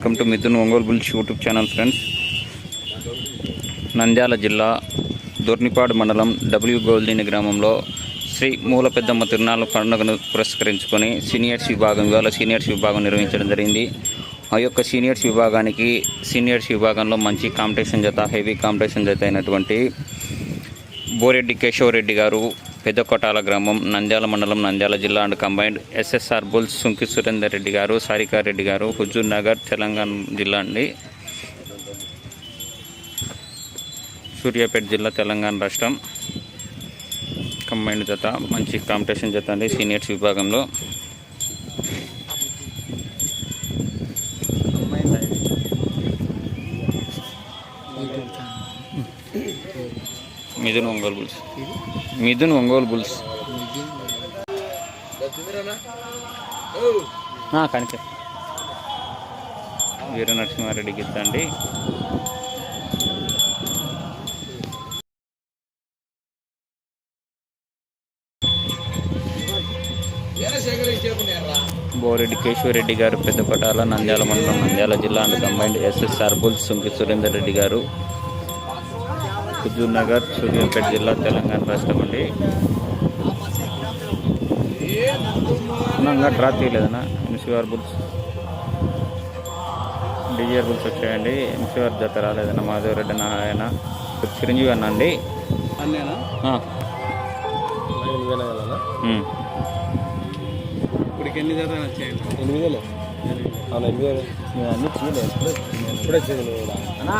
Welcome to Mithun Ongole bulls YouTube channel friends. Nandyal జిల్లా దొర్నిపాడు మండలం W గోల్దీని గ్రామంలో శ్రీ మూల పెద్దమ్మ తిరునాళ్ళ పండుగను పురస్కరించుకొని సీనియర్స్ విభాగం ఇవాళ సీనియర్స్ విభాగం నిర్వహించడం జరిగింది. ఆ యొక్క సీనియర్స్ విభాగానికి సీనియర్స్ విభాగంలో మంచి కాంపిటీషన్ జత హెవీ కాంపిటీషన్ జత అయినటువంటి బోరెడ్డి కేశవరెడ్డి గారు పెద్దకోటాల గ్రామం నంద్యాల మండలం నంద్యాల జిల్లా and combined SSR bulls Sunki Surender Reddy garu Sarika Reddy garu Huzur Nagar Telangana జిల్లా అండి. సూర్యాపేట జిల్లా తెలంగాణ రాష్ట్రం. కంబైన్డ్ జత మంచి కాంపిటీషన్ జత అండి సీనియర్స్ విభాగంలో. మిథున్ ఒంగోలు బుల్స్. మిథున్ ఒంగోలు బుల్స్. కనిపి. వీర నరసింహారెడ్డి గీత బోరెడ్డి కేశవరెడ్డి గారు పెద్దపటాల నంద్యాల మండలం నంద్యాల జిల్లా and combined SSR bulls Sunki Surender Reddy garu. Huzurnagar Suryapet జిల్లా తెలంగాణ రాష్ట్రం అండి. అన్నా, ఇంకా డ్రా తీయలేదన్నా. ఎంసీఆర్ బుల్స్ డిజిఆర్ బుల్స్ వచ్చాయండి. ఎంసీఆర్ జత రాలేదన్న. మాధవరెడ్డి అన్న ఆయన చిరంజీవి అన్న అండి. ఇప్పటికి ఎన్ని జత వచ్చాయండి ఎనిమిది వేలు. ఎనిమిది. వేలు? ఇప్పుడే కూడా